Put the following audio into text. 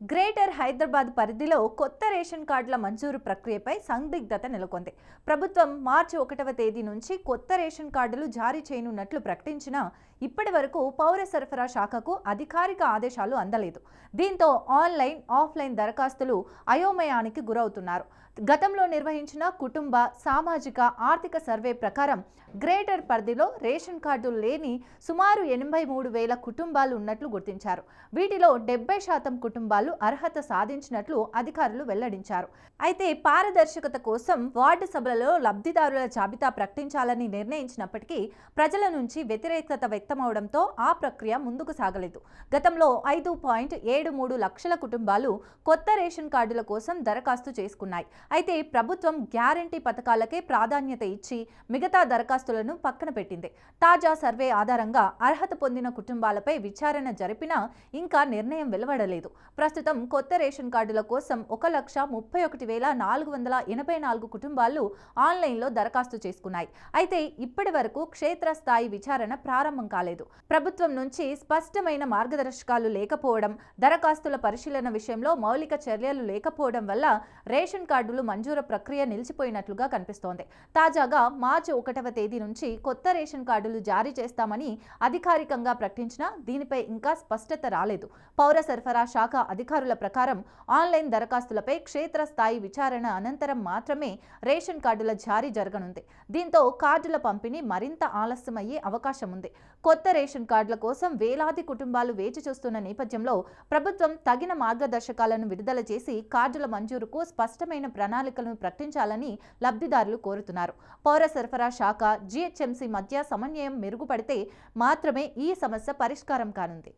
Greater Hyderabad పరిధిలో కొత్త ration కార్డుల మంజూరు ప్రక్రియపై సందిగ్ధత నెలకొంది. ప్రభుత్వం మార్చి ఒకటవ తేదీ నుంచి కొత్త రేషన్ కార్డులు జారీ చేయనున్నట్లు ప్రకటించినా ఇప్పటి వరకు పౌర సరఫరా శాఖకు అధికారిక ఆదేశాలు అందలేదు. దీంతో ఆన్లైన్ ఆఫ్లైన్ దరఖాస్తులు అయోమయానికి గురవుతున్నారు. గతంలో నిర్వహించిన కుటుంబ సామాజిక ఆర్థిక సర్వే ప్రకారం గ్రేటర్ పరిధిలో రేషన్ కార్డులు లేని సుమారు ఎనభై మూడు వేల కుటుంబాలు ఉన్నట్లు గుర్తించారు. వీటిలో డెబ్బై శాతం కుటుంబాలు అర్హత సాధించినట్లు అధికారులు వెల్లడించారు. అయితే పారదర్శకత కోసం వార్డు సభలలో లబ్ధిదారుల జాబితా ప్రకటించాలని నిర్ణయించినప్పటికీ ప్రజల నుంచి వ్యతిరేకత వ్యక్తమవడంతో ఆ ప్రక్రియ ముందుకు సాగలేదు. గతంలో ఐదు పాయింట్ ఏడు మూడు లక్షల కుటుంబాలు కొత్త రేషన్ కార్డుల కోసం దరఖాస్తు చేసుకున్నాయి. అయితే ప్రభుత్వం గ్యారంటీ పథకాలకే ప్రాధాన్యత ఇచ్చి మిగతా దరఖాస్తులను పక్కన పెట్టింది. తాజా సర్వే ఆధారంగా అర్హత పొందిన కుటుంబాలపై విచారణ జరిపినా ఇంకా నిర్ణయం వెలువడలేదు. ప్రస్తుతం కొత్త రేషన్ కార్డుల కోసం ఒక లక్ష ముప్పై ఒకటి వేల నాలుగు వందల ఎనభై నాలుగు కుటుంబాలు ఆన్లైన్లో దరఖాస్తు చేసుకున్నాయి. అయితే ఇప్పటి వరకు క్షేత్రస్థాయి విచారణ ప్రారంభం కాలేదు. ప్రభుత్వం నుంచి స్పష్టమైన మార్గదర్శకాలు లేకపోవడం దరఖాస్తుల పరిశీలన విషయంలో మౌలిక చర్యలు లేకపోవడం వల్ల రేషన్ కార్డులు మంజూరు ప్రక్రియ నిలిచిపోయినట్లుగా కనిపిస్తోంది. తాజాగా మార్చి ఒకటవ తేదీ నుంచి కొత్త రేషన్ కార్డులు జారీ చేస్తామని అధికారికంగా ప్రకటించినా దీనిపై ఇంకా స్పష్టత రాలేదు. పౌర సరఫరా శాఖ అధికారుల ప్రకారం ఆన్లైన్ దరఖాస్తులపై క్షేత్రస్థాయి విచారణ అనంతరం మాత్రమే రేషన్ కార్డుల జారీ జరగనుంది. దీంతో కార్డుల పంపిణీ మరింత ఆలస్యమయ్యే అవకాశం ఉంది. కొత్త రేషన్ కార్డుల కోసం వేలాది కుటుంబాలు వేచి చూస్తున్న నేపథ్యంలో ప్రభుత్వం తగిన మార్గదర్శకాలను విడుదల చేసి కార్డుల మంజూరుకు స్పష్టమైన ప్రణాళికలను ప్రకటించాలని లబ్ధిదారులు కోరుతున్నారు. పౌర సరఫరా శాఖ జీహెచ్ఎంసీ మధ్య సమన్వయం మెరుగుపడితే మాత్రమే ఈ సమస్య పరిష్కారం కానుంది.